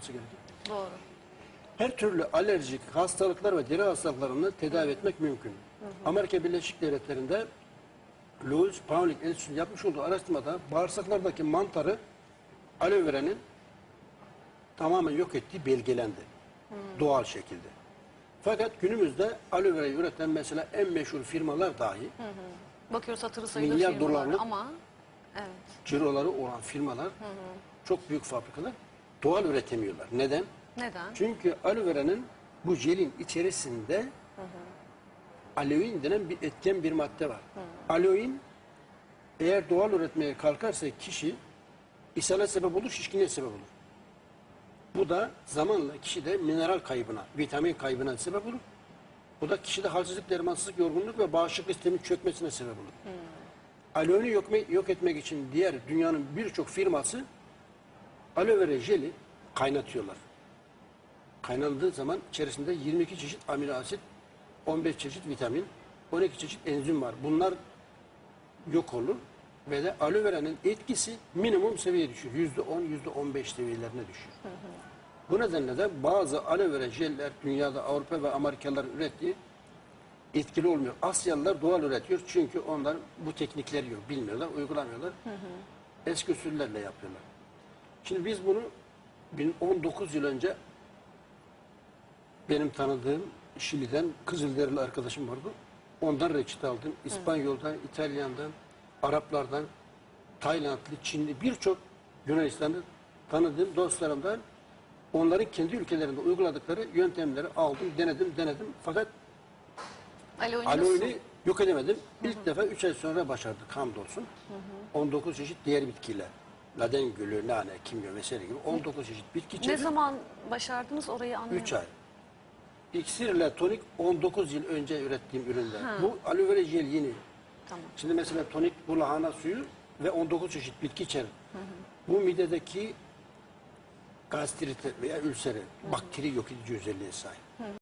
olması gerekir. Doğru. Her türlü alerjik hastalıklar ve deri hastalıklarını tedavi etmek mümkün. Amerika Birleşik Devletleri'nde Louis Pauling Enstitüsü'nün yapmış olduğu araştırmada bağırsaklardaki mantarı aloe vera'nın tamamen yok ettiği belgelendi. Doğal şekilde. Fakat günümüzde aloe vera üreten mesela en meşhur firmalar dahi Bakıyoruz hatırı sayılır Milyar dolarlık- ama evet. ciroları olan firmalar çok büyük fabrikalar doğal üretemiyorlar. Neden? Neden? Çünkü aloe vera'nın bu jelin içerisinde aloin denen bir etken bir madde var. Aloin eğer doğal üretmeye kalkarsa kişi ishale sebep olur, şişkinliğe sebep olur. Bu da zamanla kişide mineral kaybına, vitamin kaybına sebep olur. Bu da kişide halsizlik, dermansızlık, yorgunluk ve bağışıklık sistemin çökmesine sebep olur. Aloini yok, yok etmek için diğer dünyanın birçok firması aloe vera jeli kaynatıyorlar. Kaynandığı zaman içerisinde 22 çeşit amino asit, 15 çeşit vitamin, 12 çeşit enzim var. Bunlar yok olur ve de aloe vera'nın etkisi minimum seviyeye düşür. Yüzde 10, yüzde 15 seviyelerine düşür. Bu nedenle de bazı aloe vera jeller dünyada Avrupa ve Amerikalılar ürettiği etkili olmuyor. Asyalılar doğal üretiyor çünkü onlar bu teknikleri yok, bilmiyorlar, uygulamıyorlar. Eski usullerle yapıyorlar. Şimdi biz bunu 19 yıl önce benim tanıdığım Şili'den Kızılderili arkadaşım vardı. Ondan reçete aldım. İspanyol'dan, İtalyan'dan, Araplardan, Taylandlı, Çinli birçok Yunanistan'ı tanıdığım dostlarımdan onların kendi ülkelerinde uyguladıkları yöntemleri aldım, denedim, denedim. Fakat nasıl? aloini yok edemedim. İlk defa 3 ay sonra başardık hamdolsun. 19 çeşit diğer bitkiyle. Laden gülü, nane, kimyon vesaire gibi 19 çeşit bitki Ne zaman başardınız orayı anlayamadım. 3 ay. İksirle tonik 19 yıl önce ürettiğim ürünler. Bu aloe vera jel yeni. Tamam. Şimdi mesela tonik bu lahana suyu ve 19 çeşit bitki içerir. Bu midedeki gastrite veya ülseri, bakteri yok edici özelliğe sahip.